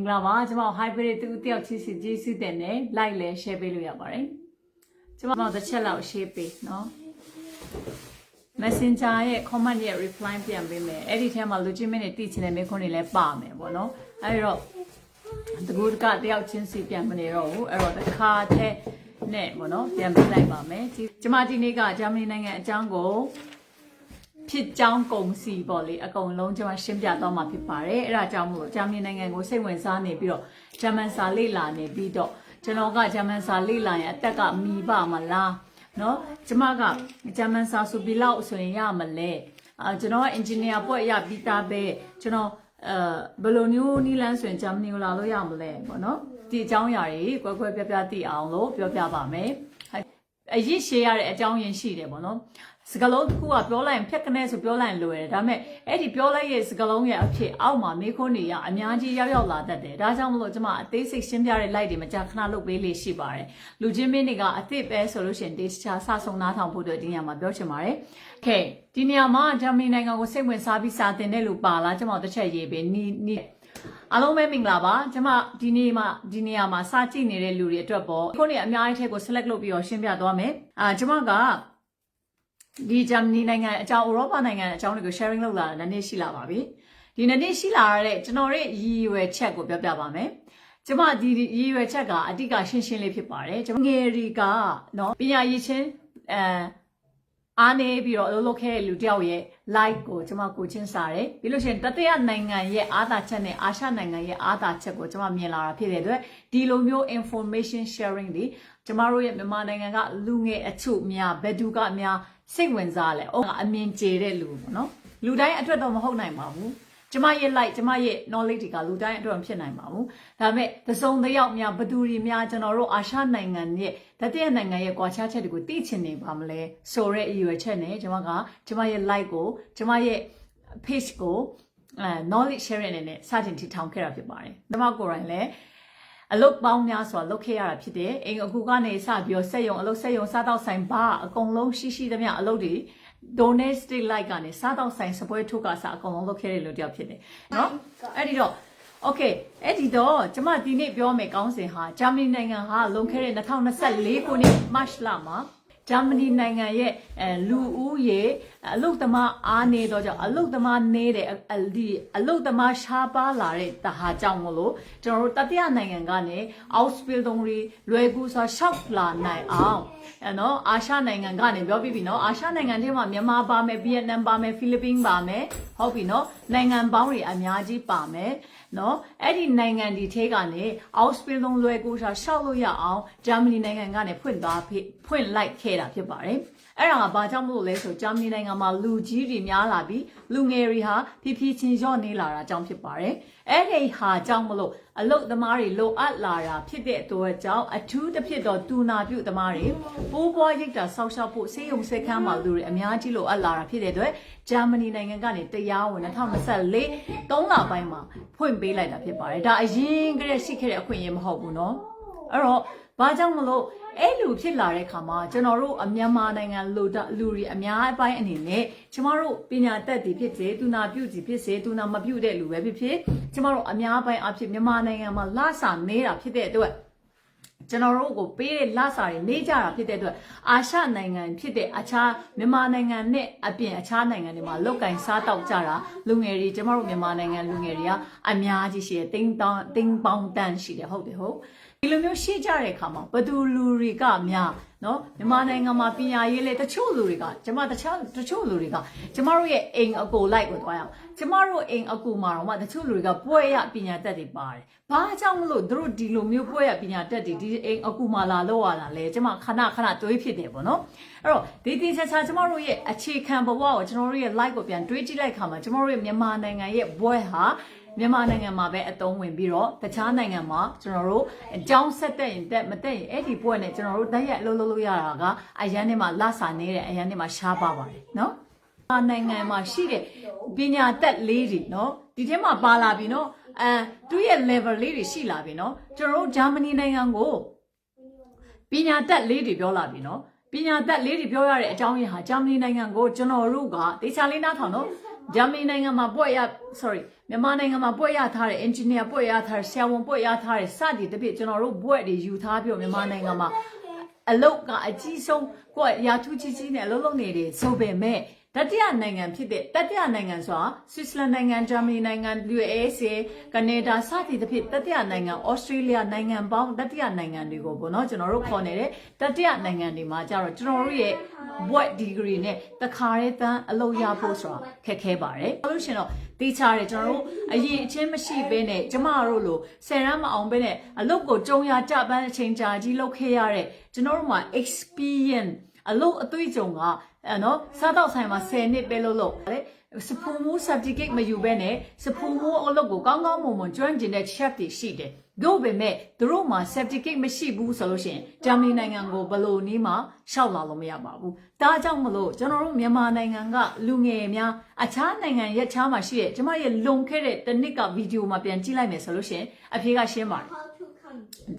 င်္ဂလာပါကျွန်မ hybrid သူတယောက်ချင်းစီကျေးဇူးတင်တယ် like လည်း share ပေးလို့ရပါတယ်ကျွန်မတစ်ချက်လောက် share ပေးနော် Messenger ရဲ့ comment ရဲ့ reply ပြန်ပေးမယ်အဲ့ဒီထဲမှာ legitimate တိချင်တဲ့မိခွန်းတွေလည်းပါမယ်ပေါ့နော်အဲ့တော့တကူတကတယောက်ချင်းစီပြန်မနေတော့ဘူးအဲ့တော့တစ်ခါတည်းနဲ့ပေါ့နော်ပြန်ပြလိုက်ပါမယ်ကျွန်မဒီနေ့ကဂျာမနီနိုင်ငံအကြောင်းကို ဖြစ်ကြောင်းကုန်စီပေါ့လေအကုန်လုံးကျွန်မရှင်းပြသွားမှာဖြစ်ပါတယ်အဲ့ဒါကြောင့်မို့ဂျာမနီနိုင်ငံကိုစိတ်ဝင်စားနေပြီးတော့ဂျာမန်စာလေ့လာနေပြီးတော့ကျွန်တော်ကဂျာမန်စာလေ့လာရင်အသက်ကမိပါမလားနော်ကျမကဂျာမန်စာဆိုပြီးလောက်ဆိုရင်ရမလဲအာကျွန်တော်ကအင်ဂျင်နီယာဘွဲ့ရပြီးသားပဲကျွန်တော်အဲဘယ်လိုမျိုးနီလန်းဆိုရင်ဂျာမနီကိုလာလို့ရမလဲပေါ့နော်ဒီအကြောင်းအရာတွေကွဲကွဲပြားပြားသိအောင်လို့ပြောပြပါမယ်အရစ်ရှေ့ရတဲ့အကြောင်းရင်းရှိတယ်ပေါ့နော် စကလုံးတစ်ခုကပြောလိုက်ရင်ဖြက်ခနဲဆိုပြောလိုက်ရင်လွယ်တယ်ဒါပေမဲ့အဲ့ဒီပြောလိုက်ရဲ့စကလုံးရဲ့အဖြစ်အောက်မှာမိခိုးနေရအများကြီးရောက်ရောက်လာတတ်တယ်ဒါကြောင့်မလို့ကျွန်မအသေးစိတ်ရှင်းပြတဲ့ light တွေမကြာခဏလုပ်ပေးလေးရှိပါတယ်လူချင်းမင်းတွေကအသစ်ပဲဆိုလို့ရှိရင် data စဆုံနားထောင်ဖို့အတွက်ဒီညမှာပြောချင်ပါတယ် okay ဒီညမှာဂျာမနီနိုင်ငံကိုစိတ်ဝင်စားပြီးစာသင်တဲ့လူပါလားကျွန်မတို့တစ်ချက်ရေးပေးနီးနီးအားလုံးပဲမင်္ဂလာပါကျွန်မဒီနေ့မှဒီနေရာမှာစာကြည့်နေတဲ့လူတွေအတွက်ပေါ့ခုနေ့အများကြီးထဲကို select လုပ်ပြီးတော့ရှင်းပြသွားမယ်အာကျွန်မက ဒီဂျာမနီနိုင်ငံအကြောင်းဥရောပနိုင်ငံအကြောင်းတွေကို sharing လုပ်လာတာနည်းနည်းရှိလာပါပြီဒီနေ့နေ့ရှိလာရတဲ့ကျွန်တော်ရဲ့ရည်ရွယ်ချက်ကိုပြောပြပါမယ်ကျမဒီရည်ရွယ်ချက်ကအတိတ်ကရှင်းရှင်းလေးဖြစ်ပါတယ်ကျွန်မငယ်ရီကနော်ပညာရည်ချင်းအဲအားနေပြီးတော့အလုပ်လုပ်ခဲ့တဲ့လူတယောက်ရဲ့ like ကိုကျွန်မကိုချင်းစားတယ်ပြီးလို့ရှိရင်တတိယနိုင်ငံရဲ့အားသာချက်နဲ့အာရှနိုင်ငံရဲ့အားသာချက်ကိုကျွန်မမြင်လာတာဖြစ်တဲ့အတွက်ဒီလိုမျိုး information sharing တွေကျမတို့ရဲ့မြန်မာနိုင်ငံကလူငယ်အချို့များဘယ်သူကများ စိတ်ဝင်စားလဲ။အော်အမြင်ကျတဲ့လူပေါ့နော်။လူတိုင်းအတွက်တော့မဟုတ်နိုင်ပါဘူး။ကျမရဲ့ like ကျမရဲ့ knowledge တွေကလူတိုင်းအတွက်မဖြစ်နိုင်ပါဘူး။ဒါပေမဲ့သစုံတစ်ယောက်များဘသူတွေများကျွန်တော်တို့အာရှနိုင်ငံရဲ့တတိယနိုင်ငံရဲ့ကွာခြားချက်တွေကိုသိချင်နေပါမလဲဆိုတော့အရွယ်ချက်နဲ့ကျွန်မကကျွန်မရဲ့ like ကိုကျွန်မရဲ့ page ကိုအဲ knowledge sharing နဲ့စတင်ထီထောင်ခဲ့တာဖြစ်ပါတယ်။ကျွန်မကိုယ်တိုင်လည်း အလုတ်ပေါင်းများစွာလုပ်ခဲ့ရတာဖြစ်တယ်အိမ်အခုကနေစပြီးတော့စက်ယုံအလုတ်စက်ယုံစားတော့ဆိုင်ဘာအကုန်လုံးရှိရှိသမျှအလုတ်တွေ donate like ကနေစားတော့ဆိုင်စပွဲထုတ်ကစားအကုန်လုံးလုပ်ခဲ့တဲ့လူတယောက်ဖြစ်တယ်နော်အဲ့ဒီတော့ Okay အဲ့ဒီတော့ကျမဒီနေ့ပြောမယ်ကောင်းစဉ်ဟာဂျာမနီနိုင်ငံဟာလွန်ခဲ့တဲ့2024ခုနှစ် March လမှာ ဂျာမနီနိုင်ငံရဲ့အဲလူဦးရေအလုတ်သမားအားနေတော့ကြောင့်အလုတ်သမားနေတဲ့အဒီအလုတ်သမားရှားပါလာတဲ့တဟာကြောင့်မလို့ကျွန်တော်တို့တတိယနိုင်ငံကနေ Ausbildung တွေလွယ်ကူစွာရှောက်လာနိုင်အောင်အဲနော်အာရှနိုင်ငံကနေပြောပြီးပြီနော်အာရှနိုင်ငံထဲမှာမြန်မာပါမယ်ဗီယက်နမ်ပါမယ်ဖိလစ်ပင်းပါမယ်ဟုတ်ပြီနော်နိုင်ငံပေါင်းတွေအများကြီးပါမယ် နော်အဲ့ဒီနိုင်ငံဒီထဲကနေ Ausbildung လွယ်ကူစွာရှောက်လို့ရအောင်ဂျာမနီနိုင်ငံကနေဖွင့်သွားဖွင့်လိုက်ခဲ့တာဖြစ်ပါတယ်အဲ့ဒါကဘာကြောင့်မလို့လဲဆိုဂျာမနီနိုင်ငံမှာလူကြီးတွေများလာပြီးလူငယ်တွေဟာဖြည်းဖြည်းချင်းလျော့နေလာတာကြောင့်ဖြစ်ပါတယ်။ အဲ့ဒီဟာကြောင့်မလို့အလုတ်သမားတွေလိုအပ်လာတာဖြစ်တဲ့အတွက်ကြောင့်အထူးတစ်ဖြစ်တော့တူနာပြုသမားတွေပိုးပွားရိတ်တာဆောက်ရှောက်ဖို့စေယုံစက်ခန်းမှာလူတွေအများကြီးလိုအပ်လာတာဖြစ်တဲ့အတွက်ဂျာမနီနိုင်ငံကနေတရားဝင်2024 3လပိုင်းမှာဖွင့်ပေးလိုက်တာဖြစ်ပါတယ်။ဒါအရင်ကတည်းကရှိခဲ့တဲ့အခွင့်အရေးမဟုတ်ဘူးเนาะ။ အဲ့တော့ဘာကြောင့်မလို့အဲ့လိုဖြစ်လာတဲ့ခါမှာကျွန်တော်တို့အမြန်မာနိုင်ငံလူလူတွေအများအပိုင်းအနေနဲ့ကျမတို့ပညာတတ်တည်ဖြစ်စေတူနာပြုစီဖြစ်စေတူနာမပြုတဲ့လူပဲဖြစ်ဖြစ်ကျမတို့အများအပိုင်းအဖြစ်မြန်မာနိုင်ငံမှာလဆာနေတာဖြစ်တဲ့အတွက်ကျွန်တော်တို့ကိုပေးတဲ့လစာတွေနေကြတာဖြစ်တဲ့အတွက်အာရှနိုင်ငံဖြစ်တဲ့အခြားမြန်မာနိုင်ငံနဲ့အပြင်အခြားနိုင်ငံတွေမှာလောက်ကင်စားတောက်ကြတာလူငယ်တွေကျွန်တော်တို့မြန်မာနိုင်ငံလူငယ်တွေက အများကြီးရှိတယ်တင်းတောင်းတင်းပေါင်းတန်းရှိတယ်ဟုတ်တယ်ဟုတ် ဒီလိုမျိုးရှေ့ကြတဲ့အခါမှာဘသူလူတွေကများနော်မြန်မာနိုင်ငံမှာပညာရေးလေတချို့လူတွေကကျမတခြားတချို့လူတွေကကျမတို့ရဲ့အိမ်အကိုလိုက်ကိုသွားရအောင်ကျမတို့အိမ်အကူမှာတော့မှတချို့လူတွေကပွဲရပညာတတ်တွေပါတယ်။ဘာကြောင့်မလို့တို့ဒီလိုမျိုးပွဲရပညာတတ်တွေဒီအိမ်အကူမှာလာလို့ရတာလဲကျမခဏခဏတွေးဖြစ်တယ်ပေါ့နော်။အဲ့တော့ဒီတင်ချာချာကျမတို့ရဲ့အခြေခံဘဝကိုကျွန်တော်တို့ရဲ့ live ကိုပြန်တွေးကြည့်လိုက်ခါမှာကျမတို့ရဲ့မြန်မာနိုင်ငံရဲ့ဘွဲဟာ မြန်မာနိုင်ငံမှာပဲအသုံးဝင်ပြီးတော့တခြားနိုင်ငံမှာကျွန်တော်တို့အကြောင်းဆက်တက်ရင်တက်မတက်ရင်အဲ့ဒီပွဲနဲ့ကျွန်တော်တို့တိုက်ရိုက်အလုပ်လုပ်လို့ရတာကအရန်ထဲမှာလဆာနေတယ်အရန်ထဲမှာရှားပါပါတယ်နော်နိုင်ငံမှာရှိတဲ့ပညာတတ်လေးတွေနော်ဒီထဲမှာပါလာပြီနော်အဲသူရဲ့ level လေးတွေရှိလာပြီနော်ကျွန်တော်တို့ဂျာမနီနိုင်ငံကိုပညာတတ်လေးတွေပြောလာပြီနော်ပညာတတ်လေးတွေပြောရတဲ့အကြောင်းရင်းဟာဂျာမနီနိုင်ငံကိုကျွန်တော်တို့ကတေချာလေးနားထောင်နော် ဂျာမနီနိုင်ငံမှာပွက်ရ sorry မြန်မာနိုင်ငံမှာပွက်ရထားတဲ့ engineer ပွက်ရထားတဲ့ဆရာဝန်ပွက်ရထားတဲ့စသည်တစ်ပြည့်ကျွန်တော်တို့ဘွက်တွေယူထားပြီးတော့မြန်မာနိုင်ငံမှာအလုတ်ကအကြီးဆုံးကိုယ်ရာထူးကြီးကြီးနဲ့အလုပ်လုပ်နေတယ်ဆိုပေမဲ့ တတိယနိုင်ငံဖြစ်တဲ့တတိယနိုင်ငံဆိုတာဆွစ်ဇာလန်နိုင်ငံဂျာမနီနိုင်ငံ USA ကနေဒါစသည်တစ်ပြည့်တတိယနိုင်ငံဩစတြေးလျနိုင်ငံပေါင်းတတိယနိုင်ငံတွေကိုပေါ့နော်ကျွန်တော်တို့ခေါ်နေတဲ့တတိယနိုင်ငံတွေမှာကြတော့ကျွန်တော်တို့ရဲ့ what degree နဲ့တခါတည်းတန်းအလုပ်ရဖို့ဆိုတာခက်ခဲပါတယ်။ဘာလို့ရှင်တော့တေးချတယ်ကျွန်တော်တို့အရင်အချင်းမရှိဘဲနဲ့ကျမတို့လိုဆယ်ရမ်းမအောင်ဘဲနဲ့အလုပ်ကိုကြုံရကြပန်းအချိန်ကြာကြီးလုပ်ခဲ့ရတဲ့ကျွန်တော်တို့မှာ experience အလုပ်အတွေ့အကြုံကအဲ့နော်စားတော့ဆိုင်မှာ10နှစ်ပဲလုပ်လို့လေစပူမူ certificate မယူဘဲနဲ့စပူမူအလုပ်ကိုကောင်းကောင်းမွန်မွန်ကျွမ်းကျင်တဲ့ chef တွေရှိတယ်တို့ပေမဲ့သူတို့မှာ certificate မရှိဘူးဆိုလို့ရှိရင်ဂျာမနီနိုင်ငံကိုဘယ်လိုနည်းမှရှောက်လာလို့မရပါဘူးဒါကြောင့်မလို့ကျွန်တော်တို့မြန်မာနိုင်ငံကလူငယ်များအခြားနိုင်ငံရဲ့ခြားမှာရှိတဲ့ကျမရဲ့လွန်ခဲ့တဲ့တစ်နှစ်ကဗီဒီယိုမှာပြန်ကြည့်လိုက်မယ်ဆိုလို့ရှိရင်အဖြေကရှင်းပါတယ် How to come?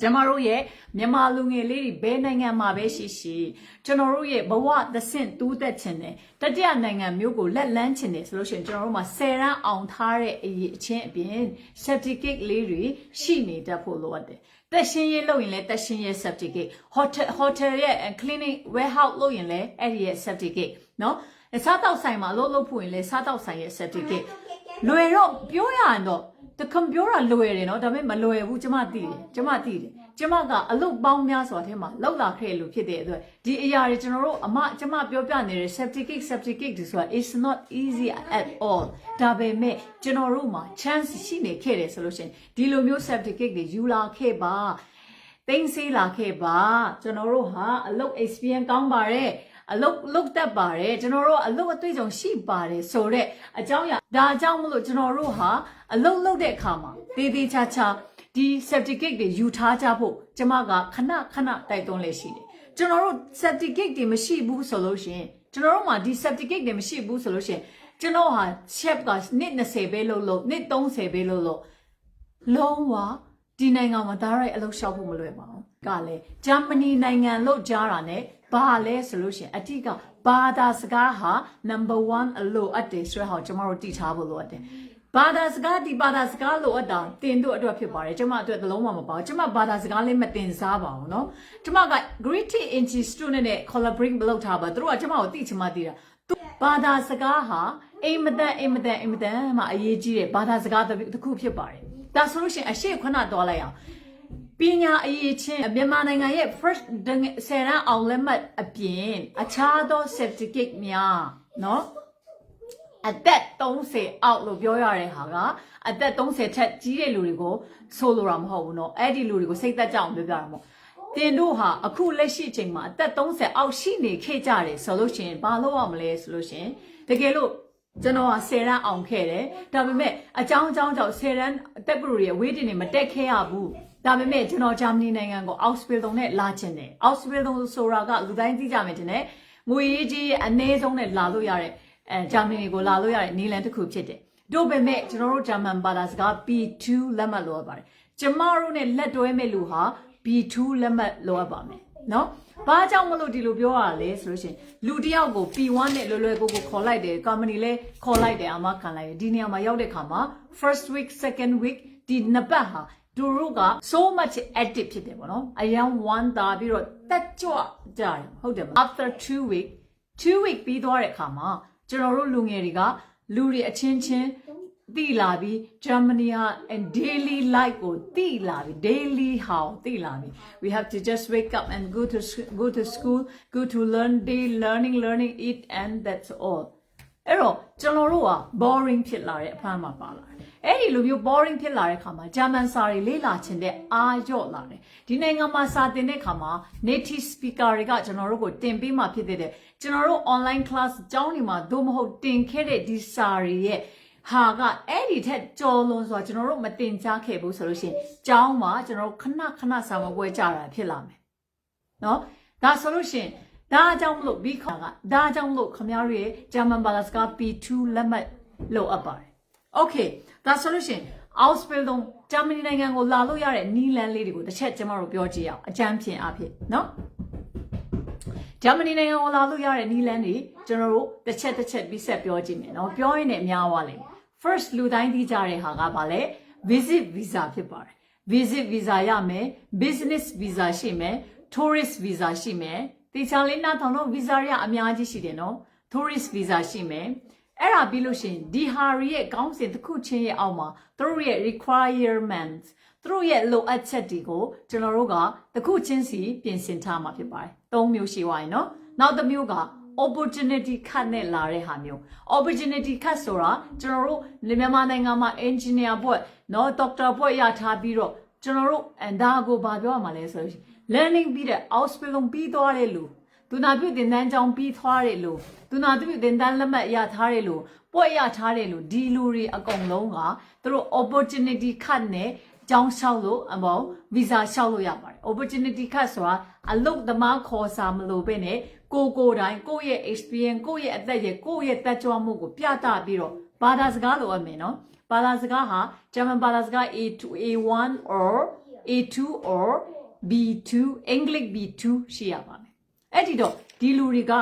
ကျမတို့ရဲ့မြန်မာလူငယ်လေးတွေဘယ်နိုင်ငံမှာပဲရှိရှိကျွန်တော်တို့ရဲ့ဘဝသဆင့်တူးတက်ခြင်းနဲ့တတိယနိုင်ငံမျိုးကိုလက်လန်းခြင်းနဲ့ဆိုလို့ရှိရင်ကျွန်တော်တို့မှာ10ရန်အောင်ထားတဲ့အရေးအချင်းအပြင် certificate လေးတွေရှိနေတတ်ဖို့လိုအပ်တယ်။တက်ရှင်ရေးလုပ်ရင်လည်းတက်ရှင်ရေး certificate hotel hotel ရဲ့ clinic warehouse လုပ်ရင်လည်းအဲ့ဒီရဲ့ certificate နော်။စားတောက်ဆိုင်မှာလုပ်လို့ဖို့ရင်လည်းစားတောက်ဆိုင်ရဲ့ certificate လွယ်တော့ပြောရရင်တော့တကွန်ပြောတာလွယ်တယ်နော်ဒါပေမဲ့မလွယ်ဘူးကျမသိတယ်ကျမသိတယ်ကျမကအလုတ်ပေါင်းများစွာထဲမှာလောက်လာခဲ့လို့ဖြစ်တဲ့အတွက်ဒီအရာတွေကျွန်တော်တို့အမကျမပြောပြနေတဲ့ certificate certificate တွေဆိုတာ is not easy at all ဒါပေမဲ့ကျွန်တော်တို့မှာ chance ရှိနေခဲ့တယ်ဆိုလို့ရှရင်ဒီလိုမျိုး certificate တွေယူလာခဲ့ပါသိသိလာခဲ့ပါကျွန်တော်တို့ဟာအလုတ် experience ကောင်းပါတယ် အလုတ်လုတ်တတ်ပါတယ်ကျွန်တော်တို့အလုတ်အတွေ့အကြုံရှိပါတယ်ဆိုတော့အကြောင်းအရာဒါအကြောင်းမလို့ကျွန်တော်တို့ဟာအလုတ်လုတ်တဲ့အခါမှာတေးသေးချာချာဒီ certificate တွေယူထားကြဖို့ကျမကခဏခဏတိုက်တွန်းလေရှိတယ်ကျွန်တော်တို့ certificate တွေမရှိဘူးဆိုလို့ရှိရင်ကျွန်တော်တို့မှာဒီ certificate တွေမရှိဘူးဆိုလို့ရှိရင်ကျွန်တော်ဟာ chef ကနှစ်20ပဲလို့လို့နှစ်30ပဲလို့လို့လုံးဝဒီနိုင်ငံမှာဒါရိုက်အလုပ်ရှောက်ဖို့မလွယ်ပါဘူးကလည်းဂျာမနီနိုင်ငံလို့ကြားတာ ਨੇ ဘာလဲဆိုလို့ရှိရင်အတိကဘာသာစကားဟာ number 1အလို့အပ်တယ်ဆိုတော့ကျွန်တော်တို့တည်ထားဖို့လိုအပ်တယ်ဘာသာစကားဒီဘာသာစကားလို့အပ်တာတင်တို့အတွက်ဖြစ်ပါတယ်ကျွန်မအတွက်သလုံးဝမပါဘူးကျွန်မဘာသာစကားလေးမတင်စားပါဘူးเนาะကျွန်မက Great Institute နဲ့ collaborate မလုပ်ထားပါသူတို့ကကျွန်မကိုတိချင်မှသိတာသူဘာသာစကားဟာအိမ်မတန်အိမ်မတန်အိမ်မတန်မှအရေးကြီးတယ်ဘာသာစကားတစ်ခုဖြစ်ပါတယ်ဒါဆိုလို့ရှိရင်အရှိခဏတော်လိုက်အောင် ပညာအရေးချင်းမြန်မာနိုင်ငံရဲ့ first ဆယ်ရန်အောင်လက်မှတ်အပြင်အခြားသော certificate များเนาะအသက်30အောက်လို့ပြောရတဲ့ဟာကအသက်30ထက်ကြီးတဲ့လူတွေကိုဆိုလိုတာမဟုတ်ဘူးเนาะအဲ့ဒီလူတွေကိုစိတ်သက်ကြအောင်ပြောပြတာမဟုတ်တင်တို့ဟာအခုလက်ရှိချိန်မှာအသက်30အောက်ရှိနေခဲ့ကြတယ်ဆိုလို့ရှိရင်ဘာလုပ်ရမလဲဆိုလို့ရှိရင်တကယ်လို့ကျွန်တော်က10ရန်အောင်ခဲ့တယ်ဒါပေမဲ့အကြောင်းအကြောင်းကြောင့်10ရန်တက်ပရိုတွေအဝေးတင်နေမတက်ခဲ့ရဘူး ဒါပေမဲ့ကျွန်တော်ဂျာမနီနိုင်ငံကိုအောက်စပီတုံနဲ့လာချင်တယ်အောက်စပီတုံဆိုတာကလူတိုင်းသိကြမယ်တင်တယ်ငွေရေးကြီးအနည်းဆုံးနဲ့လာလို့ရတဲ့အဲဂျာမနီကိုလာလို့ရတဲ့နီလန်တစ်ခုဖြစ်တယ်တို့ပေမဲ့ကျွန်တော်တို့ဂျာမန်ဘာသာစကား B2 လက်မှတ်လိုအပ်ပါတယ်ကျမတို့နဲ့လက်တွဲမဲ့လူဟာ B2 လက်မှတ်လိုအပ်ပါမယ်နော်ဘာကြောင့်မလို့ဒီလိုပြောရလဲဆိုလို့ရှိရင်လူတစ်ယောက်ကို P1 နဲ့လွယ်လွယ်ကိုကိုခေါ်လိုက်တယ် company လဲခေါ်လိုက်တယ်အမခံလိုက်တယ်ဒီနေရာမှာရောက်တဲ့ခါမှာ first week second week ဒီနှစ်ပတ်ဟာ သူတို့က so much active ဖြစ်တယ်ပေါ့နော်အရန်1တာပြီးတော့တက်ကြွကြတယ်ဟုတ်တယ်မ after 2 week 2 week ပြီးသွားတဲ့အခါမှာကျွန်တော်တို့လူငယ်တွေကလူတွေအချင်းချင်းတိလာပြီး Germany ဟာ and daily life ကိုတိလာပြီး daily how တိလာပြီး we have to just wake up and go to sch- go to school go to learn day learning learning eat and that's all အဲ့တော့ကျွန်တော်တို့က boring ဖြစ်လာတဲ့အဖမ်းမှာပါလာတယ်အဲ့ဒီလိုမျိုး boring ဖြစ်လာတဲ့ခါမှာဂျာမန်စာတွေလေ့လာခြင်းတဲ့အာရော့လာတယ်ဒီနိုင်ငံမှာစာသင်တဲ့ခါမှာ native speaker တွေကကျွန်တော်တို့ကိုတင်ပေးမှဖြစ်တဲ့ကျွန်တော်တို့ online class ကျောင်းတွေမှာသို့မဟုတ်တင်ခဲ့တဲ့ဒီစာတွေရဲ့ဟာကအဲ့ဒီထက်ကြော်လွန်ဆိုတာကျွန်တော်တို့မတင်ကြားခဲ့ဘူးဆိုလို့ရှိရင်ကျောင်းမှာကျွန်တော်တို့ခဏခဏစာမပွဲကြတာဖြစ်လာမယ်နော်ဒါဆိုလို့ရှိရင် ဒါအကြောင်းမလို့ဘီခေါကဒါအကြောင်းမလို့ခမရရဲ့ဂျာမန်ဘာသာစကား P2 လက်မှတ်လို့အပ်ပါတယ် Okay ဒါဆိုလို့ရှိရင် Ausbildung ဂျာမနီနိုင်ငံကိုလာလို့ရတဲ့နီလန်လေးတွေကိုတစ်ချက်ကျွန်တော်တို့ပြောကြည့်အောင်အကြမ်းဖြင့်အဖြစ်နော်ဂျာမနီနိုင်ငံကိုလာလို့ရတဲ့နီလန်းတွေကျွန်တော်တို့တစ်ချက်တစ်ချက်ပြီးဆက်ပြောကြည့်မယ်နော်ပြောရင်လည်းအများသွားလိမ့်မယ် first လူတိုင်းသိကြတဲ့ဟာကဘာလဲ visit visa ဖြစ်ပါတယ် visit visa ရမယ် business visa ရှိမယ် tourist visa ရှိမယ် တေချာလေးနားထောင်တော့ visa ရအများကြီးရှိတယ်နော် tourist visa ရှိမယ်အဲ့ဒါပြီးလို့ရှိရင်ဒီဟာရီရဲ့ကောင်းစဉ်တစ်ခုချင်းရဲ့အောက်မှာသူတို့ရဲ့ requirements သူတို့ရဲ့လိုအပ်ချက်တွေကိုကျွန်တော်တို့ကတစ်ခုချင်းစီပြင်ဆင်ထားမှာဖြစ်ပါတယ်။၃မျိုးရှိသွားရင်နော်။နောက်တစ်မျိုးက opportunity cut နဲ့လာတဲ့ဟာမျိုး opportunity cut ဆိုတာကျွန်တော်တို့မြန်မာနိုင်ငံမှာ engineer ဘွဲ့နော် doctor ဘွဲ့ရထားပြီးတော့ကျွန်တော်တို့အန်ဒါကိုဘာပြောရမှာလဲဆိုလို့ရှိရင် learning ပြီးတဲ့ outskill ပြီးသွားတဲ့လူသူနာပြုတင်တန်းကြောင်းပြီးသွားတဲ့လူသူနာပြုတင်တန်းလက်မှတ်ရထားတဲ့လူပွက်ရထားတဲ့လူဒီလူတွေအကုန်လုံးကသူတို့ opportunity cut နဲ့ကြောင်းလျှောက်လို့အမော visa လျှောက်လို့ရပါတယ် opportunity cut ဆိုတာအလုတ်သမားခေါ်စာမလို့ပဲနဲ့ကိုကိုယ်တိုင်းကိုယ့်ရဲ့ experience ကိုယ့်ရဲ့အသက်ရဲ့ကိုယ့်ရဲ့တက်ကြွမှုကိုပြသပြီးတော့ဘာသာစကားလိုအပ်မယ်နော်ဘာသာစကားဟာဂျာမန်ဘာသာစကား A2 A1 or A2 or B2 English B2 ရှိရပါမယ်အဲ့ဒီတော့ဒီလူတွေက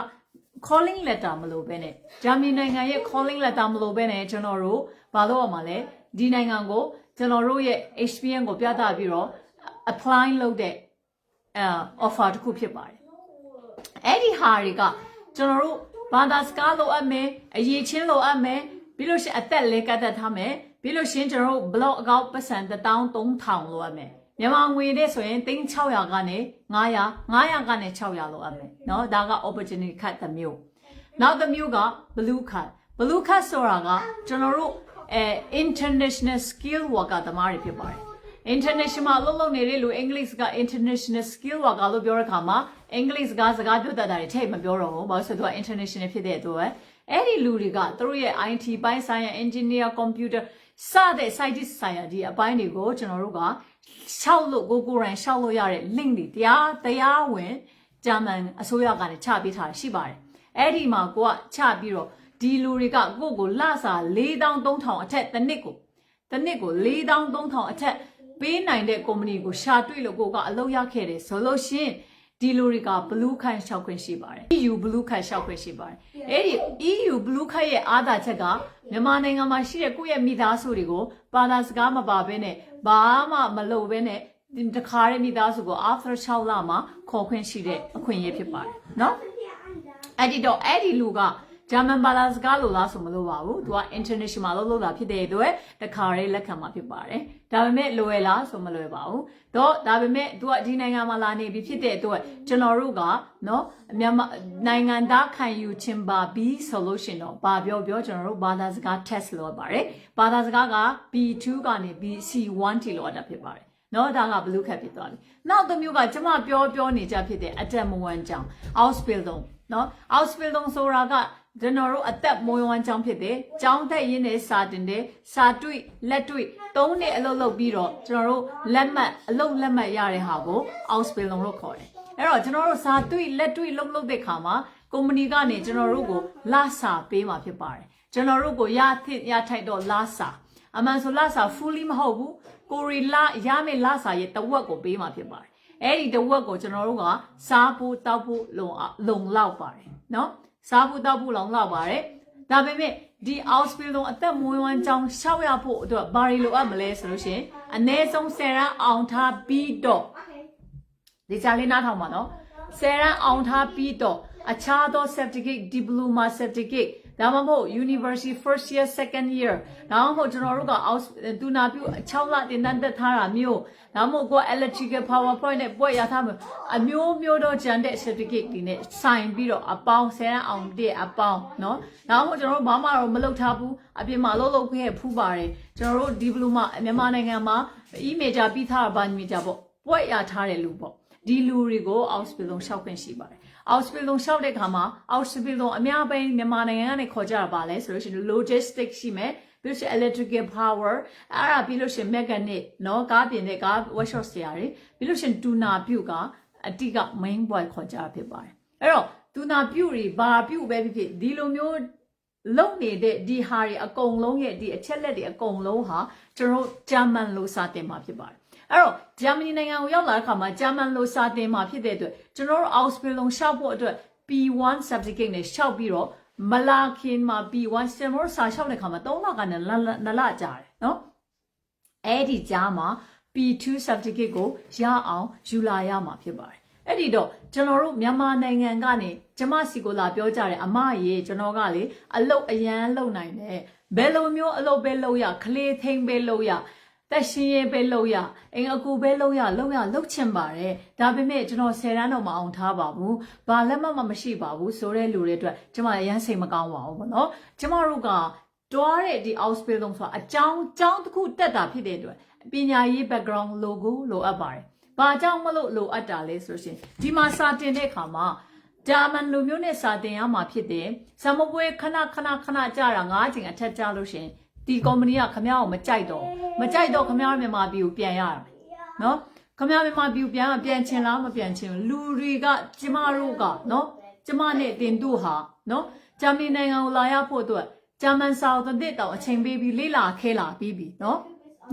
calling letter မလို့ပဲနဲ့ဂျာမနီနိုင်ငံရဲ့ calling letter မလို့ပဲနဲ့ကျွန်တော်တို့ဘာလို့ရမှာလဲဒီနိုင်ငံကိုကျွန်တော်တို့ရဲ့ experience ကိုပြသပြီးတော့ apply လုပ်တဲ့အဲ offer တစ်ခုဖြစ်ပါတယ်အဲ့ဒီဟာတွေကကျွန်တော်တို့ဘာသာစကားလိုအပ်မယ်အရေးချင်းလိုအပ်မယ်ပြီးလို့ရှိရင်အသက်လဲကတ်သက်ထားမယ်ပြီးလို့ရှိရင်ကျွန်တော်တို့ blog အကောင့်ပတ်စံ13000လိုအပ်မယ် မြန်မာငွေနဲ့ဆိုရင်3600ကနေ900 900ကနေ600လိုအပ်မယ်เนาะဒါက opportunity cut တစ်မျိုးနောက်တစ်မျိုးက blue card blue card ဆိုတာကကျွန်တော်တို့အဲ international skill worker သမားတွေဖြစ်ပါတယ် international အလုပ်လုပ်နေတဲ့လူ English က international skill worker လို့ပြောတဲ့အခါမှာ English ကစကားပြောတတ်တာတွေထိတ်မပြောတော့ဘူး။ဘာလို့ဆိုတော့ international ဖြစ်တဲ့အတွက်အဲ့ဒီလူတွေကသူတို့ရဲ့ IT ပိုင်းဆိုင်ရာ engineer computer စတဲ့ scientist ဆိုင်ရာဒီအပိုင်းတွေကိုကျွန်တော်တို့ကရှောက်လို့ကိုကိုရိုင်းရှောက်လို့ရတဲ့ link တွေတရားတရားဝင်ဂျာမန်အစိုးရကလည်းချပေးထားရှိပါတယ်။အဲ့ဒီမှာကိုကချပြီးတော့ဒီလူတွေကကိုယ့်ကိုလစာ4300အထက်တစ်နှစ်ကိုတစ်နှစ်ကို4300အထက်ပေးနိုင်တဲ့ကုမ္ပဏီကိုရှာတွေ့လို့ကိုကအလုပ်ရခဲ့တယ်ဆိုလို့ရှရင် ဒီလိုတွေက blue card ရှောက်ခွင့်ရှိပါတယ် EU blue card ရှောက်ခွင့်ရှိပါတယ်အဲ့ဒီ EU blue card ရဲ့အားသာချက်ကမြန်မာနိုင်ငံမှာရှိတဲ့ကိုယ့်ရဲ့မိသားစုတွေကိုပါလာစကားမပါဘဲနဲ့ဘာမှမလုပ်ဘဲနဲ့ဒီတခါရဲ့မိသားစုကို after 6လမှာခေါ်ခွင့်ရှိတဲ့အခွင့်အရေးဖြစ်ပါတယ်နော်အဲ့ဒီတော့အဲ့ဒီလူက ဂျာမန်ဘာသာစကားလိုလားဆိုမလို့ပါဘူး။ तू က international လို့လို့တာဖြစ်တဲ့အတွက်တခါရေးလက်ခံမှာဖြစ်ပါတယ်။ဒါပေမဲ့လွယ်လားဆိုမလွယ်ပါဘူး။တော့ဒါပေမဲ့ तू ကဒီနိုင်ငံမှာလာနေပြီဖြစ်တဲ့အတွက်ကျွန်တော်တို့ကနော်မြန်မာနိုင်ငံသားခံယူခြင်းပါပြီးဆိုလို့ရှင်တော့ဘာပြောပြောကျွန်တော်တို့ဘာသာစကား test လုပ်ရပါတယ်။ဘာသာစကားက B2 ကနေ BC1 ထိလောက်တာဖြစ်ပါတယ်။နော်ဒါကဘလူးခက်ဖြစ်သွားပြီ။နောက်တစ်မျိုးကကျွန်မပြောပြောနေကြဖြစ်တဲ့အတက်မဝန်ကြောင့် Ausbildung နော် Ausbildung ဆိုတာက ကျွန်တော်တို့အသက်မွေးဝမ်းကြောင်းဖြစ်တယ်။ကြောင်းသက်ရင်းနဲ့စာတင်တယ်။စာတွေ့လက်တွေ့သုံးနှစ်အလုပ်လုပ်ပြီးတော့ကျွန်တော်တို့လက်မှတ်အလုပ်လက်မှတ်ရတဲ့ဟာကို Ausbildung လို့ခေါ်တယ်။အဲ့တော့ကျွန်တော်တို့စာတွေ့လက်တွေ့လုပ်လုပ်တဲ့ခါမှာကုမ္ပဏီကနေကျွန်တော်တို့ကိုလစာပေးမှာဖြစ်ပါတယ်။ကျွန်တော်တို့ကိုရသင့်ရထိုက်တော့လစာအမှန်ဆိုလစာ fully မဟုတ်ဘူး။ကိုရီလာရမယ့်လစာရဲ့တဝက်ကိုပေးမှာဖြစ်ပါတယ်။အဲ့ဒီတဝက်ကိုကျွန်တော်တို့ကစားဖို့တောက်ဖို့လုံလုံလောက်ပါတယ်နော်။ စားဖို့တောက်ဖို့လောင်လောက်ပါတယ်ဒါပေမဲ့ဒီ outspill လုံးအသက်မွေးဝမ်းကြောင်းရှောက်ရဖို့အတွက်ဘာတွေလိုအပ်မလဲဆိုလို့ရှိရင်အနည်းဆုံး10ရန်အောင်ထားပြီးတော့ဒီချာလေးနားထောင်ပါနော်10ရန်အောင်ထားပြီးတော့အခြားသော certificate diploma certificate ဒါမှမဟုတ် university first year second year ဒါမှမဟုတ်ကျွန်တော်တို့က out တူနာပြု6လတင်တန်းတက်ထားတာမျိုးဒါမှမဟုတ်ကို electrical power point နဲ့ပွက်ရထားမျိုးအမျိုးမျိုးတော့ဂျန်တဲ့ certificate တွေနဲ့ sign ပြီးတော့အပေါင်းဆယ်ရန်အောင်တဲ့အပေါင်းเนาะဒါမှမဟုတ်ကျွန်တော်တို့ဘာမှတော့မလုပ်ထားဘူးအပြင်မှာလုပ်လုပ်ခဲ့ဖူးပါတယ်ကျွန်တော်တို့ diploma မြန်မာနိုင်ငံမှာ email ကြပြီးထားတာဗာညီကြပေါ့ပွက်ရထားတဲ့လူပေါ့ဒီလူတွေကို outspill လုံးရှောက်ခွင့်ရှိပါတယ် အောက်စပီလုံရှောက်တဲ့ခါမှာအောက်စပီလုံအများပိုင်းမြန်မာနိုင်ငံကနေခေါ်ကြတာပါလဲဆိုလို့ရှိရင် logistic ရှိမယ်ပြီးလို့ရှိရင် electrical power အဲ့ဒါပြီးလို့ရှိရင် mechanic เนาะကားပြင်တဲ့ကား workshop ဆရာတွေပြီးလို့ရှိရင် tuner ပြုတ်ကအတိက main boy ခေါ်ကြတာဖြစ်ပါတယ်အဲ့တော့ tuner ပြုတ်တွေဘာပြုတ်ပဲဖြစ်ဖြစ်ဒီလိုမျိုးလုံနေတဲ့ဒီဟာတွေအကုန်လုံးရဲ့ဒီအချက်လက်တွေအကုန်လုံးဟာကျွန်တော်ဂျာမန်လိုစာတင်မှာဖြစ်ပါတယ် အဲ့တော့ဂျာမနီနိုင်ငံကိုရောက်လာတဲ့အခါမှာဂျာမန်လိုစာတင်မှာဖြစ်တဲ့အတွက်ကျွန်တော်တို့ Ausbildung ရှောက်ဖို့အတွက် P1 certificate နဲ့ရှောက်ပြီးတော့မလာခင်မှာ P1 စင်မောစာရှောက်တဲ့ခါမှာ3လကနေ2လကြာတယ်နော်အဲ့ဒီကြားမှာ P2 certificate ကိုရအောင်ယူလာရမှာဖြစ်ပါတယ်အဲ့ဒီတော့ကျွန်တော်တို့မြန်မာနိုင်ငံကနေကျမစီကိုလာပြောကြတယ်အမရေကျွန်တော်ကလေအလုတ်အရန်လုံနိုင်တယ်ဘယ်လိုမျိုးအလုတ်ပဲလုပ်ရခလေးထိန်ပဲလုပ်ရ တက်ရှင်ရဲပဲလုပ်ရအိမ်အကူပဲလုပ်ရလုပ်ရလုပ်ချင်ပါတယ်ဒါပေမဲ့ကျွန်တော်10တန်းတော့မအောင်ထားပါဘူးဘာလက်မှတ်မှမရှိပါဘူးဆိုတဲ့လူတွေအတွက်ကျမအရန်စိတ်မကောင်းပါဘူးဗောနော်ကျမတို့ကတွားတဲ့ဒီ outspill လုံးဆိုတာအကြောင်းအကြောင်းတစ်ခုတက်တာဖြစ်တဲ့အတွက်ပညာရေး background logo လိုအပ်ပါတယ်ဘာကြောင့်မလို့လိုအပ်တာလဲဆိုလို့ရှိရင်ဒီမှာစာတင်တဲ့အခါမှာဒါမန်လူမျိုးနဲ့စာတင်ရမှာဖြစ်တယ်။စမပွဲခဏခဏခဏကြာတာ၅ချိန်အထက်ကြာလို့ရှရင် ဒီကုမ္ပဏီကခမရကိုမကြိုက်တော့မကြိုက်တော့ခမရမြန်မာပြည်ကိုပြန်ရမယ်နော်ခမရမြန်မာပြည်ကိုပြန်ပြန်ချင်လားမပြန်ချင်ဘူးလူတွေကကျမတို့ကနော်ကျမနဲ့တင်တို့ဟာနော်ဂျာမနီနိုင်ငံကိုလာရဖို့အတွက်ဂျာမန်စာအုပ်တစ်သစ်တောင်အချိန်ပေးပြီးလေ့လာခဲလာပြီးပြီနော်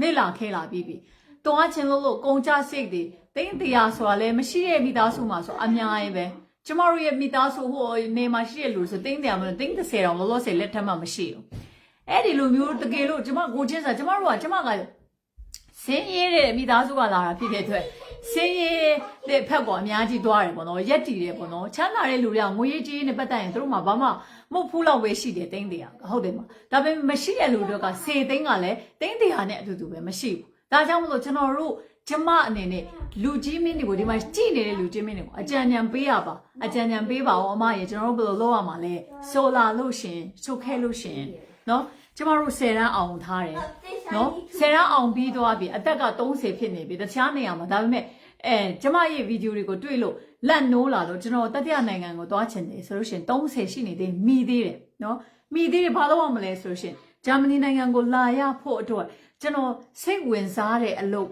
လေ့လာခဲလာပြီးပြီတွားချင်းလို့လို့ကုန်ကြစိတ်တွေတင်းတရားဆိုတာလည်းမရှိရဲ့မိသားစုမှာဆိုအများကြီးပဲကျမတို့ရဲ့မိသားစုဟိုနေမှာရှိရလို့ဆိုတင်းတယ်မလို့တင်း30တောင်လောလောဆယ်လက်ထက်မှမရှိဘူး အဲ့ဒီလိုမျိုးတကယ်လို့ကျမကိုချင်းစားကျမတို့ကကျမကစင်းရဲတဲ့မိသားစုကလာတာဖြစ်တဲ့အတွက်စင်းရဲတဲ့ဖက်ကအများကြီးသွားတယ်ပေါ့နော်ရက်တည်တယ်ပေါ့နော်ချမ်းသာတဲ့လူတွေကငွေရေးကြေးရေးနဲ့ပတ်သက်ရင်တို့မှဘာမှမဟုတ်ဖူးလောက်ပဲရှိတယ်တိမ့်တရားဟုတ်တယ်မဒါပေမဲ့မရှိတဲ့လူတွေကစေသိန်းကလည်းတိမ့်တရားနဲ့အတူတူပဲမရှိဘူးဒါကြောင့်မလို့ကျွန်တော်တို့ကျမအနေနဲ့လူကြီးမင်းတွေကိုဒီမှာကြည်နေတဲ့လူကြီးမင်းတွေကိုအကြံဉာဏ်ပေးရပါအကြံဉာဏ်ပေးပါဦးအမရေကျွန်တော်တို့ဘယ်လိုလုပ်ရမှာလဲဆိုလာလို့ရှင်ချုပ်ခဲလို့ရှင် နော်ကျမတို့10တန်းအောင်ထားတယ်နော်10တန်းအောင်ပြီးသွားပြီအသက်က30ဖြစ်နေပြီတခြားနေရာမှာဒါပေမဲ့အဲကျမရဲ့ဗီဒီယိုတွေကိုတွေ့လို့လက်နိုးလာတော့ကျွန်တော်တတိယနိုင်ငံကိုသွားချင်တယ်ဆိုလို့ရှိရင်30ရှိနေသေးမိသေးတယ်နော်မိသေးတယ်ဘာလို့အောင်မလဲဆိုလို့ရှိရင်ဂျာမနီနိုင်ငံကိုလာရဖို့အတွက်ကျွန်တော်စိတ်ဝင်စားတဲ့အလုပ်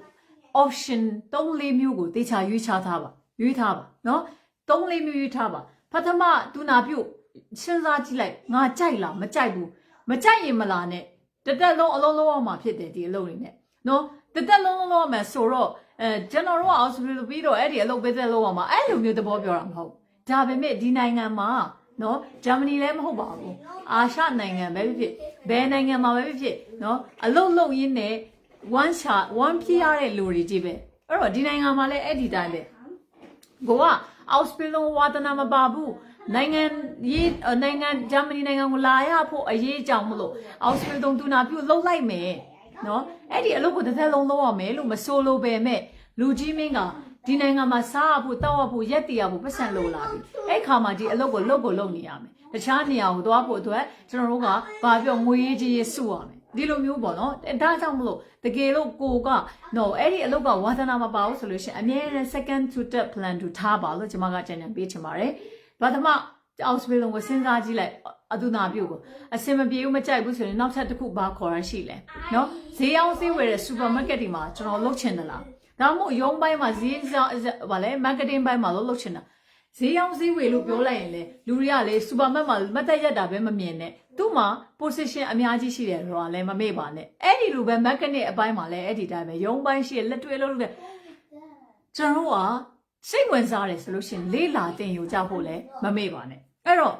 option 3လေးမျိုးကိုတေချာရွေးချထားပါရွေးထားပါနော်3လေးမျိုးရွေးထားပါပထမသူနာပြုတ်စဉ်းစားကြည့်လိုက်ငါကြိုက်လားမကြိုက်ဘူး မကြိုက်ရင်မလာနဲ့တတက်လုံးအလုံးလုံးအောင်မှာဖြစ်တယ်ဒီအလုပ်တွေနဲ့နော်တတက်လုံးလုံးအောင်မှာဆိုတော့အဲကျွန်တော်တို့ကအော်စပီပြီးတော့အဲ့ဒီအလုပ်ပဲတက်လုံးအောင်မှာအဲ့လိုမျိုးသဘောပြောတာမဟုတ်ဒါပေမဲ့ဒီနိုင်ငံမှာနော်ဂျာမနီလည်းမဟုတ်ပါဘူးအာရှနိုင်ငံပဲဖြစ်ဖြစ်ဘယ်နိုင်ငံမှာပဲဖြစ်ဖြစ်နော်အလုပ်လုပ်ရင်းနဲ့ one shot one ပြရတဲ့လူတွေကြီးပဲအဲ့တော့ဒီနိုင်ငံမှာလည်းအဲ့ဒီတိုင်းပဲကိုကအောက်စပီလုံးဝါသနာမပါဘူး နိုင်ငံရေးနိုင်ငံဂျာမနီနိုင်ငံကိုလာရဖို့အရေးကြောင့်မလို့အောက်စပီလုံးတူနာပြုတ်လှုပ်လိုက်မယ်နော်အဲ့ဒီအလုပ်ကိုတစ်သက်လုံးလုပ်ရမယ်လို့မဆိုလိုပဲမဲ့လူကြီးမင်းကဒီနိုင်ငံမှာစားဖို့တောက်ရဖို့ရက်တည်ရဖို့ပတ်စံလိုလာပြီအဲ့ခါမှာဒီအလုပ်ကိုလုပ်ကိုလုပ်နေရမယ်တခြားနေရာကိုသွားဖို့အတွက်ကျွန်တော်တို့ကဘာပြောငွေရေးကြီးရေးစုရမယ်ဒီလိုမျိုးပေါ့နော်ဒါကြောင့်မလို့တကယ်လို့ကိုကနော်အဲ့ဒီအလုပ်ကဝါသနာမပါဘူးဆိုလို့ရှိရင်အမြဲတမ်း second to third plan to ထားပါလို့ကျွန်မကကြံကြံပေးချင်ပါတယ် ဘာသမအောက်စပီလုံးကိုစဉ်းစားကြည့်လိုက်အတူနာပြုတ်ကိုအစင်မပြေဘူးမကြိုက်ဘူးဆိုရင်နောက်ထပ်တစ်ခုဘာခေါ်ရရှိလဲနော်ဈေးအောင်ဈေးဝယ်တဲ့ supermarket တွေမှာကျွန်တော်လုပ်ချင်တယ်လားဒါမှမဟုတ်ရုံးပိုင်းမှာဈေးဗာလဲ marketing ဘိုင်းမှာလုပ်လုပ်ချင်တာဈေးအောင်ဈေးဝယ်လို့ပြောလိုက်ရင်လေလူတွေကလေ supermarket မှာမတ်တက်ရက်တာပဲမမြင်နဲ့သူ့မှာ position အများကြီးရှိတယ်ဆိုတာလည်းမမေ့ပါနဲ့အဲ့ဒီလိုပဲ marketing အပိုင်းမှာလည်းအဲ့ဒီတိုင်းပဲရုံးပိုင်းရှိလက်တွေ့လုပ်လို့ကျွန်တော်တို့က စိတ်ဝင်စားတယ်ဆိုလို့ရှိရင်လေးလာတင်ယူကြဖို့လည်းမမေ့ပါနဲ့အဲ့တော့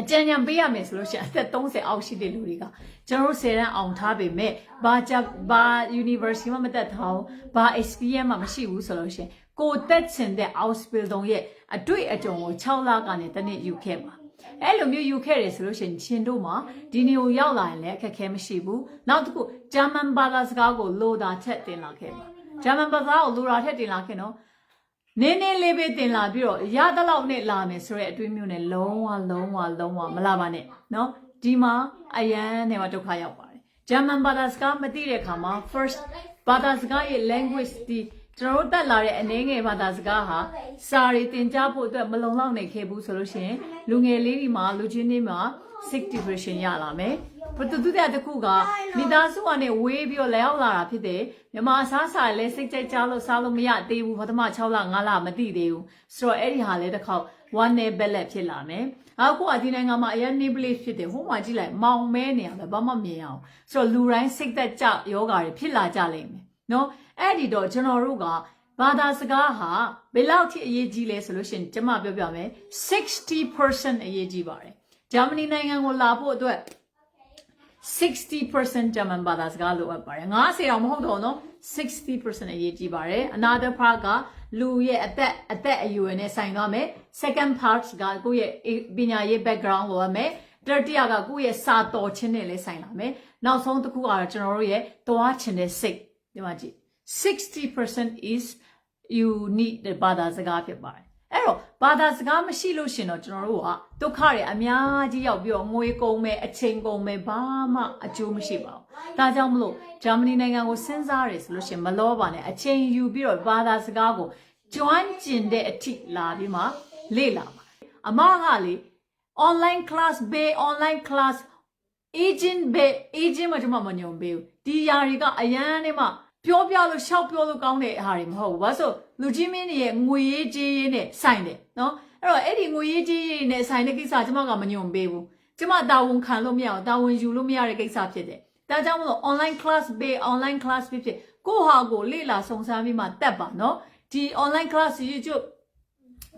အကြံဉာဏ်ပေးရမယ်ဆိုလို့ရှိရင်အသက်30အောက်ရှိတဲ့လူတွေကကျွန်တော်တို့10တန်းအောင်ထားပေမဲ့ဘာကြဘာ university မှမတက်ထားဘူးဘာ experience မှမရှိဘူးဆိုလို့ရှိရင်ကိုတက်ချင်တဲ့ outspill တုံးရဲ့အတွေ့အကြုံကို6လကနေတနေ့ယူခဲ့ပါအဲ့လိုမျိုးယူခဲ့တယ်ဆိုလို့ရှိရင်ရှင်တို့မှာဒီနေကိုရောက်လာရင်လည်းအခက်အခဲမရှိဘူးနောက်တစ်ခုဂျာမန်ဘာသာစကားကိုလိုတာချက်တင်လာခဲ့ပါဂျာမန်ဘာသာကိုလိုတာထက်တင်လာခဲ့နော် နင်းနေလေးပဲတင်လာပြီးတော့ရသလောက်နဲ့လာမယ်ဆိုတဲ့အတွေးမျိုးနဲ့လုံးဝလုံးဝလုံးဝမလာပါနဲ့เนาะဒီမှာအရန်နဲ့မှဒုက္ခရောက်ပါတယ်ဂျာမန်ဘာသာစကားမသိတဲ့အခါမှာ first ဘာသာစကားရဲ့ language ဒီကျွန်တော်တို့တက်လာတဲ့အနေငယ်ဘာသာစကားဟာစာရီတင်ကြားဖို့အတွက်မလုံလောက်နိုင်ခဲ့ဘူးဆိုလို့ရှိရင်လူငယ်လေးတွေမှာလူချင်းတွေမှာ sick depression ရလာမယ်ပထတူတဲ့တခုကမိသားစုကနေဝေးပြီးတော့လဲရောက်လာတာဖြစ်တယ်မြန်မာအစားစာလည်းစိတ်ကြိုက်ကြလို့စားလို့မရသေးဘူးပထမ6လ9လမသိသေးဘူးဆိုတော့အဲ့ဒီဟာလည်းတစ်ခေါက် one day ballet ဖြစ်လာမယ်အခုအဒီနိုင်ငံမှာအရင် nibble ဖြစ်တယ်ဟိုမှာကြည့်လိုက်မောင်မဲနေရမယ်ဘာမှမမြင်အောင်ဆိုတော့လူတိုင်းစိတ်သက်ကြယောဂါတွေဖြစ်လာကြလိမ့်မယ်နော်အဲ့ဒီတော့ကျွန်တော်တို့ကဘာသာစကားဟာဘယ်လောက်ထိအရေးကြီးလဲဆိုလို့ရှိရင်ကျွန်မပြောပြမယ်60%အရေးကြီးပါတယ် ဂျာမနီနိုင်ငံကိုလာဖို့အတွက်60%ဂျာမန်ဘာသာစကားလိုအပ်ပါတယ်90တော့မဟုတ်တော့နော်60%အရေးကြီးပါတယ် another part ကလူရဲ့အသက်အသက်အရွယ်နဲ့ဆိုင်သွားမယ် second part ကကိုယ့်ရဲ့ပညာရေး background ကိုရမယ်တတိယကကိုယ့်ရဲ့စာတော်ခြင်းနဲ့လည်းဆိုင်လာမယ်နောက်ဆုံးတစ်ခုကတော့ကျွန်တော်တို့ရဲ့သွားခြင်းတဲ့စိတ်ဒီမှာကြည့်60% is you need တဲ့ဘာသာစကားဖြစ်ပါတယ် အဲ့တော့ဘာသာစကားမရှိလို့ရှင်တော့ကျွန်တော်တို့ကဒုက္ခတွေအများကြီးရောက်ပြီးတော့ငွေကုန်မယ်အချိန်ကုန်မယ်ဘာမှအကျိုးမရှိပါဘူးဒါကြောင့်မလို့ဂျာမနီနိုင်ငံကိုစဉ်းစားရဆိုလို့ရှင်မလောပါနဲ့အချိန်ယူပြီးတော့ဘာသာစကားကိုကျွမ်းကျင်တဲ့အထိလာပြီးမှလေ့လာပါအမကလေ online class ဘေး online class agent ဘေး agent မကျွန်မမညုံပေးဘူးဒီຢာတွေကအရန်နဲ့မှ ပြောပြလို့ရှောက်ပြောလို့ကောင်းတဲ့ဟာတွေမဟုတ်ဘူးဘာလို့လူကြီးမင်းတွေရဲ့ငွေရေးကြေးရေးနဲ့ဆိုင်တယ်နော်အဲ့တော့အဲ့ဒီငွေရေးကြေးရေးနဲ့ဆိုင်တဲ့ကိစ္စကျွန်မကမညုံပေးဘူးကျွန်မတာဝန်ခံလို့မရအောင်တာဝန်ယူလို့မရတဲ့ကိစ္စဖြစ်တယ်ဒါကြောင့်မလို့ online class ဘေး online class ဖြစ်ဖြစ်ကိုယ့်ဟာကိုယ်လေ့လာစုံစမ်းပြီးမှတက်ပါနော်ဒီ online class YouTube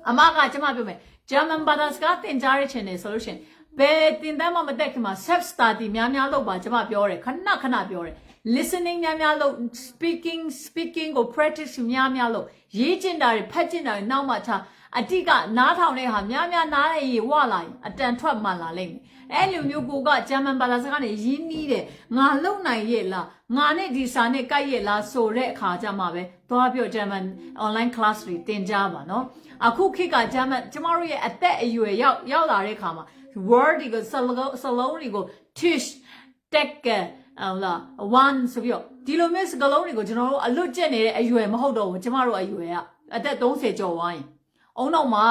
အမကကျွန်မပြောမယ် German ဘာသာစကားသင်ကြားရချင်တယ်ဆိုလို့ရှိရင်ဘယ်တင်တမ်းမှမတက်ခင်မှာ self study များများလုပ်ပါကျွန်မပြောတယ်ခဏခဏပြောတယ် listening များများလုပ် speaking speaking ကို practice များများလုပ်ရေးကျင်တာတွေဖတ်ကျင်တာတွေနောက်မှချအတိကနားထောင်တဲ့ဟာများများနားရည်ဝလာရင်အတန်ထွက်မှလာလိမ့်မယ်အဲ့လိုမျိုးကိုကဂျာမန်ဘာသာစကားနဲ့ရင်းနှီးတယ်ငါလုံနိုင်ရဲ့လားငါနဲ့ဒီစာနဲ့ကိုက်ရဲ့လားဆိုတဲ့အခါကျမှပဲသွားပြောဂျာမန် online class တွေသင်ကြားပါနော်အခုခေတ်ကဂျာမန်ကျမတို့ရဲ့အသက်အရွယ်ရောက်ရောက်လာတဲ့အခါမှာ word တွေကိုစလုံးစလုံးတွေကို tish tech ဟုတ်လား one ဆိုပြီးတော့ဒီလိုမျိုးစကလုံးတွေကိုကျွန်တော်တို့အလွတ်ကျက်နေတဲ့အရွယ်မဟုတ်တော့ဘူးကျမတို့အရွယ်ကအသက်30ကျော်သွားရင်အုံတော့မှာ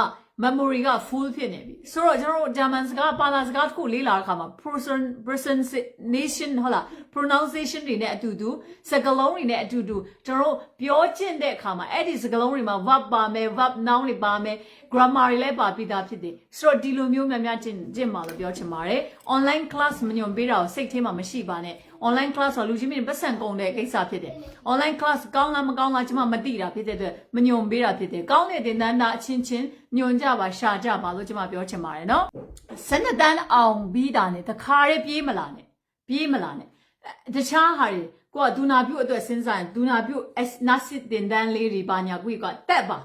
memory က full ဖြစ်နေပြီဆိုတော့ကျွန်တော်တို့ German စကားဘာသာစကားတစ်ခုလေ့လာတဲ့အခါမှာ person pronunciation ဟုတ်လား pronunciation တွေနဲ့အတူတူစကားလုံးတွေနဲ့အတူတူကျွန်တော်တို့ပြောကျင့်တဲ့အခါမှာအဲ့ဒီစကားလုံးတွေမှာ verb ပါမယ် verb noun တွေပါမယ် grammar တွေလည်းပါပြီးသားဖြစ်တယ်ဆိုတော့ဒီလိုမျိုးများများကျင့်ကျင့်ပါလို့ပြောချင်ပါတယ် online class မညွန်ပေးတာကိုစိတ်ထဲမှာမရှိပါနဲ့ online class ဆိုလူချင်းမင်းပတ်စံကုန်တဲ့ကိစ္စဖြစ်တယ် online class ကောင်းလားမကောင်းလားကျွန်မမသိတာဖြစ်တဲ့အတွက်မညွန်ပေးတာဖြစ်တယ်ကောင်းတဲ့တင်တန်းတာအချင်းချင်းညွန်ကြပါရှာကြပါလို့ကျွန်မပြောချင်ပါတယ်နော်စနတန်းအောင်ပြီးတာနဲ့တခါရဲပြေးမလာနဲ့ပြေးမလာနဲ့တခြားဟာတွေကိုကဒူနာပြုတ်အတွက်စဉ်းစားရင်ဒူနာပြုတ်နာစစ်တင်တန်းလေးတွေပါညာကိုကတက်ပါ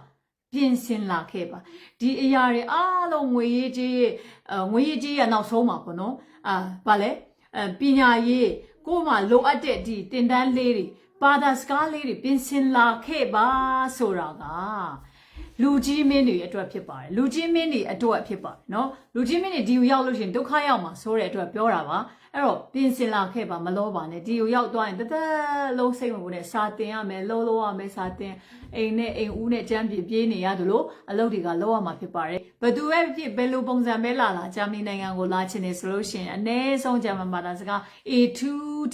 ပြင်ဆင်လာခဲ့ပါဒီအရာတွေအားလုံးငွေရေးကြီးငွေရေးကြီးရနောက်ဆုံးပါပေါ့နော်အာဗာလဲအပညာရေး ကိုမှလိုအပ်တဲ့ဒီတင်တန်းလေးတွေဘာသာစကားလေးတွေပြင်ဆင်လာခဲ့ပါဆိုတာက လူကြီးမင်းတွေအတွက်ဖြစ်ပါတယ်လူကြီးမင်းတွေအတွက်ဖြစ်ပါတယ်เนาะလူကြီးမင်းတွေဒီကိုရောက်လို့ရှိရင်ဒုက္ခရောက်မှာဆိုတဲ့အတွက်ပြောတာပါအဲ့တော့ပြင်ဆင်လာခဲ့ပါမလောပါနဲ့ဒီကိုရောက်သွားရင်တသက်လုံးစိတ်ဝင်နေစာတင်ရမယ်လှုပ်လှုပ်ရမယ်စာတင်အိမ်နဲ့အိမ်ဦးနဲ့ကြမ်းပြေပြေးနေရသလိုအလုပ်တွေကလုပ်ရမှာဖြစ်ပါတယ်ဘယ်သူပဲဖြစ်ဘယ်လိုပုံစံပဲလာလာဂျာမနီနိုင်ငံကိုလာချင်နေဆိုလို့ရှိရင်အနည်းဆုံးဂျာမန်ဘာသာစကား A2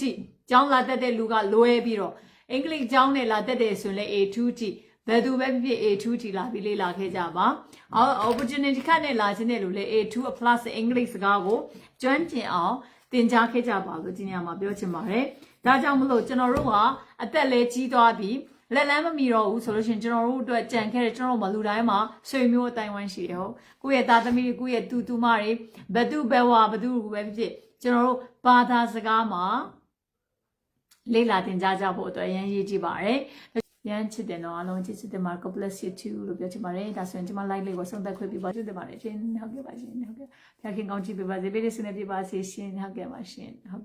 တိကျောင်းလာတက်တဲ့လူကလွဲပြီးတော့အင်္ဂလိပ်ကျောင်းနဲ့လာတက်တယ်ဆိုရင်လည်း A2 တိ ဘယ်သူပဲဖြစ် A2 ထိလာပြီးလေ့လာခဲ့ကြပါ။ opportunity ခက်နဲ့လာခြင်းတဲ့လူလေ A2 plus အင်္ဂလိပ်စကားကိုကျွမ်းကျင်အောင်သင်ကြားခဲ့ကြပါလို့ဒီနေရာမှာပြောချင်ပါတယ်။ဒါကြောင့်မလို့ကျွန်တော်တို့ကအသက်လည်းကြီးသွားပြီးလက်လန်းမမီတော့ဘူးဆိုလို့ရှိရင်ကျွန်တော်တို့အတွက်ကြံခဲ့တဲ့ကျွန်တော်တို့မလူတိုင်းမှာဆွေမျိုးအတိုင်းဝိုင်းရှိတယ်ဟုတ်ကိုယ့်ရဲ့သားသမီးတွေကိုယ့်ရဲ့တူတူမတွေဘသူဘဝဘသူပဲဖြစ်ဖြစ်ကျွန်တော်တို့ဘာသာစကားမှာလေ့လာသင်ကြားကြဖို့အတွက်အရင်ရည်ကြည့်ပါတယ် ရမ်းချစ်တယ်နော်အားလုံးချစ်ချစ်တယ်မှာ God bless you too လို့ပြောချင်ပါတယ်ဒါဆိုရင်ကျွန်မ like လေးကိုဆုံးသက်ခွင့်ပြုပါချစ်တယ်ပါတယ်ရှင်ဟုတ်ကဲ့ပါရှင်ဟုတ်ကဲ့ဖခင်ကောင်းချီးပေးပါစေပေးရစနေပြပါစေရှင်ဟုတ်ကဲ့ပါရှင်ဟုတ်ကဲ့